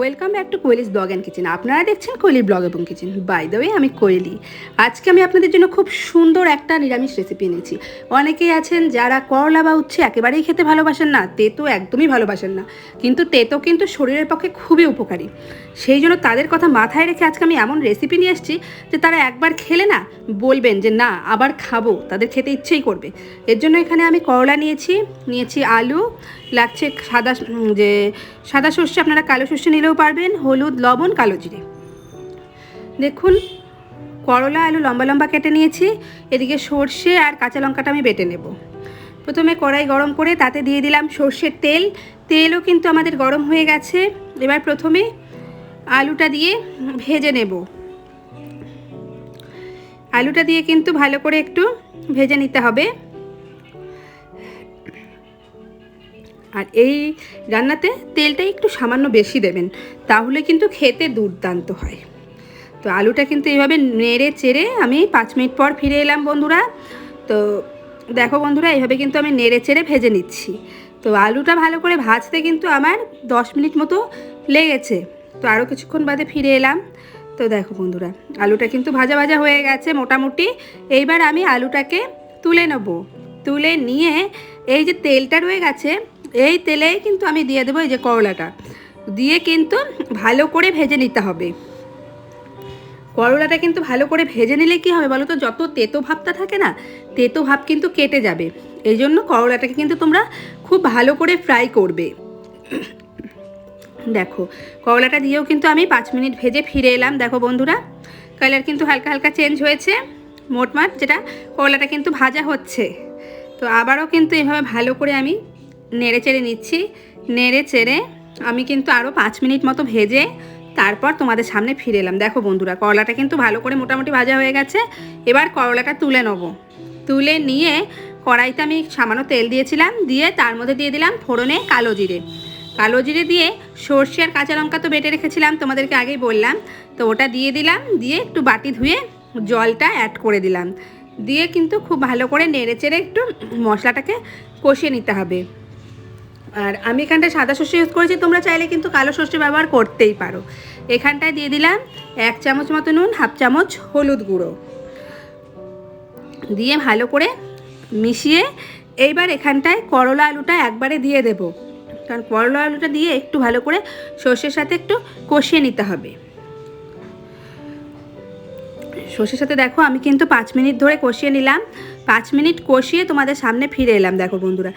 Welcome back to Koyeli's blog and kitchen আপনারা দেখছেন কোয়েলির ব্লগ এবং কিচেন বাই দ্য ওয়ে আমি কোয়েলি আজকে আমি আপনাদের জন্য খুব সুন্দর একটা নিরামিষ রেসিপি এনেছি। অনেকেই আছেন যারা করলা বা উচ্ছে একেবারেই খেতে ভালোবাসেন না, তেতো একদমই ভালোবাসেন না। কিন্তু তেতো কিন্তু শরীরের পক্ষে খুবই উপকারী। সেই জন্য তাদের কথা মাথায় রেখে আজকে আমি এমন রেসিপি নিয়ে এসেছি যে তারা একবার খেলে না বলবেন যে না, আবার খাব, তাদের খেতে ইচ্ছেই করবে। এর জন্য এখানে আমি করলা নিয়েছি নিয়েছি আলু, লাগছে সাদা যে সাদা সর্ষে, আপনারা কালো সর্ষে নিলেও পারবেন, হলুদ, লবণ, কালো জিরে। দেখুন, করলা, আলু লম্বা লম্বা কেটে নিয়েছি। এদিকে সর্ষে আর কাঁচা লঙ্কাটা আমি বেটে নেব। প্রথমে কড়াই গরম করে তাতে দিয়ে দিলাম সর্ষের তেল। তেলও কিন্তু আমাদের গরম হয়ে গেছে। এবার প্রথমে আলুটা দিয়ে ভেজে নেব। আলুটা দিয়ে কিন্তু ভালো করে একটু ভেজে নিতে হবে। আর এই রান্নাতে তেলটা একটু সামান্য বেশি দেবেন, তাহলে কিন্তু খেতে দুর্দান্ত হয়। তো আলুটা কিন্তু এইভাবে নেড়ে চেড়ে আমি পাঁচ মিনিট পর ফিরে এলাম বন্ধুরা। তো দেখো বন্ধুরা এইভাবে কিন্তু আমি নেড়ে চেড়ে ভেজে নিচ্ছি। তো আলুটা ভালো করে ভাজতে কিন্তু আমার দশ মিনিট মতো লেগেছে। তো আরও কিছুক্ষণ বাদে ফিরে এলাম। তো দেখো বন্ধুরা, আলুটা কিন্তু ভাজা ভাজা হয়ে গেছে মোটামুটি। এইবার আমি আলুটাকে তুলে নেব। তুলে নিয়ে এই যে তেলটা রয়ে গেছে এই তেলেই কিন্তু আমি দিয়ে দেবো এই যে করলাটা। দিয়ে কিন্তু ভালো করে ভেজে নিতে হবে। করলাটা কিন্তু ভালো করে ভেজে নিলে কি হবে বলো তো? যত তেতো ভাবটা থাকে না, তেতো ভাব কিন্তু কেটে যাবে। এই জন্য করলাটাকে কিন্তু তোমরা খুব ভালো করে ফ্রাই করবে। দেখো, করলাটা দিয়েও কিন্তু আমি পাঁচ মিনিট ভেজে ফিরে এলাম। দেখো বন্ধুরা, কালার কিন্তু হালকা হালকা চেঞ্জ হয়েছে। মোটমাট যেটা করলাটা কিন্তু ভাজা হচ্ছে। তো আবারও কিন্তু এভাবে ভালো করে আমি নেড়ে চেড়ে নিচ্ছি। নেড়ে চেড়ে আমি কিন্তু আরও পাঁচ মিনিট মতো ভেজে তারপর তোমাদের সামনে ফিরে এলাম। দেখো বন্ধুরা, করলাটা কিন্তু ভালো করে মোটামুটি ভাজা হয়ে গেছে। এবার করলাটা তুলে নেব। তুলে নিয়ে কড়াইতে আমি সামান্য তেল দিয়েছিলাম, দিয়ে তার মধ্যে দিয়ে দিলাম ফোড়নে কালো জিরে। কালো জিরে দিয়ে সর্ষে আর কাঁচা লঙ্কা তো বেটে রেখেছিলাম, তোমাদেরকে আগেই বললাম। তো ওটা দিয়ে দিলাম, দিয়ে একটু বাটি ধুয়ে জলটা অ্যাড করে দিলাম। দিয়ে কিন্তু খুব ভালো করে নেড়ে চেড়ে একটু মশলাটাকে কষিয়ে নিতে হবে। আর আমি এখানটায় সাদা সর্ষে ইউজ করেছি, তোমরা চাইলে কিন্তু কালো সর্ষে ব্যবহার করতেই পারো। এখানটায় দিয়ে দিলাম এক চামচ মতো নুন, হাফ চামচ হলুদ গুঁড়ো। দিয়ে ভালো করে মিশিয়ে এইবার এখানটায় করলা আলুটা একবারে দিয়ে দেব। কারণ করলা আলুটা দিয়ে একটু ভালো করে সর্ষের সাথে একটু কষিয়ে নিতে হবে। সর্ষের সাথে দেখো, আমি কিন্তু পাঁচ মিনিট ধরে কষিয়ে নিলাম। পাঁচ মিনিট কষিয়ে তোমাদের সামনে ফিরে এলাম, দেখো বন্ধুরা।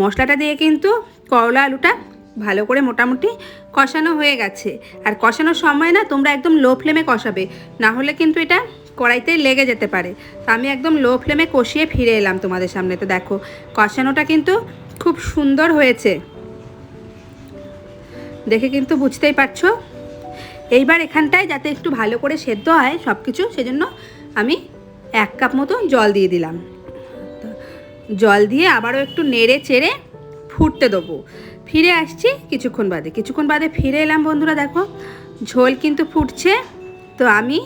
মশলাটা দিয়ে কিন্তু করলা আলুটা ভালো করে মোটামুটি কষানো হয়ে গেছে। আর কষানোর সময় না তোমরা একদম লো ফ্লেমে কষাবে, না হলে কিন্তু এটা কড়াইতে লেগে যেতে পারে। তো আমি একদম লো ফ্লেমে কষিয়ে ফিরে এলাম তোমাদের সামনে। তো দেখো, কষানোটা কিন্তু খুব সুন্দর হয়েছে। দেখে কিন্তু বুঝতেই পারছ? এইবার এখানটায় যাতে একটু ভালো করে সেদ্ধ হয় সব কিছু সেজন্য আমি এক কাপ মতো জল দিয়ে দিলাম। জল দিয়ে আবারও একটু নেড়ে চেড়ে ফুটতে দেবো। ফিরে আসছি কিছুক্ষণ বাদে। কিছুক্ষণ বাদে ফিরে এলাম বন্ধুরা, দেখো ঝোল কিন্তু ফুটছে। তো আমি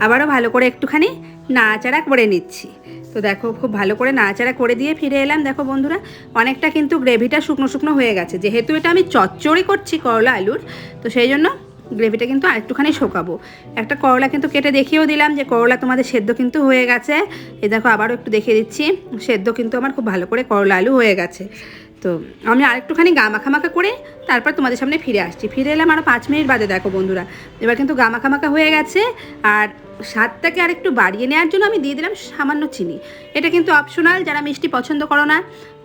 আবারও ভালো করে একটুখানি নাড়াচাড়া করে নিচ্ছি। তো দেখো খুব ভালো করে নাড়াচাড়া করে দিয়ে ফিরে এলাম। দেখো বন্ধুরা, অনেকটা কিন্তু গ্রেভিটা শুকনো শুকনো হয়ে গেছে। যেহেতু এটা আমি চচ্চড়ি করছি করলা আলুর, তো সেই জন্য গ্রেভিটা কিন্তু আরেকটুখানি শোকাবো। একটা করলা কিন্তু কেটে দেখিয়েও দিলাম যে করলা তোমাদের সেদ্ধ কিন্তু হয়ে গেছে। এ দেখো আবারও একটু দেখিয়ে দিচ্ছি, সেদ্ধ কিন্তু আমার খুব ভালো করে করলা আলু হয়ে গেছে। তো আমি আরেকটুখানি গা মাখামাখা করে তারপর তোমাদের সামনে ফিরে আসছি। ফিরে এলাম আরও পাঁচ মিনিট বাদে দেখো বন্ধুরা। এবার কিন্তু গা মাখামাখা হয়ে গেছে আর স্বাদটাকে আর একটু বাড়িয়ে নেওয়ার জন্য আমি দিয়ে দিলাম সামান্য চিনি। এটা কিন্তু অপশনাল যারা মিষ্টি পছন্দ করো না,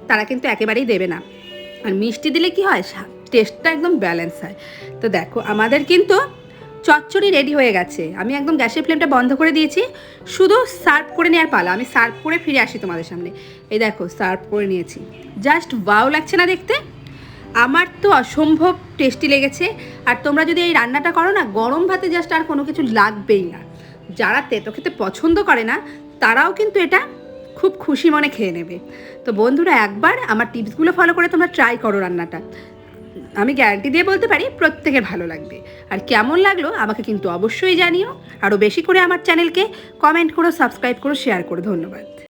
তারা কিন্তু একেবারেই দেবে না। আর মিষ্টি দিলে কি হয়? টেস্টটা একদম ব্যালেন্স হয়। তো দেখো, আমাদের কিন্তু চচ্চড়ি রেডি হয়ে গেছে। আমি একদম গ্যাসের ফ্লেমটা বন্ধ করে দিয়েছি। শুধু সার্ভ করে নেওয়ার পালা। আমি সার্ভ করে ফিরে আসি তোমাদের সামনে। এই দেখো সার্ভ করে নিয়েছি। জাস্ট বাও লাগছে না দেখতে? আমার তো অসম্ভব টেস্টি লেগেছে। আর তোমরা যদি এই রান্নাটা করো না, গরম ভাতে জাস্ট আর কোনো কিছু লাগবেই না। যারা তেতো খেতে পছন্দ করে না, তারাও কিন্তু এটা খুব খুশি মনে খেয়ে নেবে। তো বন্ধুরা, একবার আমার টিপসগুলো ফলো করে তোমরা ট্রাই করো রান্নাটা। আমি গ্যারান্টি দিয়ে বলতে পারি প্রত্যেকের ভালো লাগবে। আর কেমন লাগল আমাকে কিন্তু অবশ্যই জানিও। আরও বেশি করে আমার চ্যানেলকে কমেন্ট করো সাবস্ক্রাইব করো শেয়ার করো। ধন্যবাদ।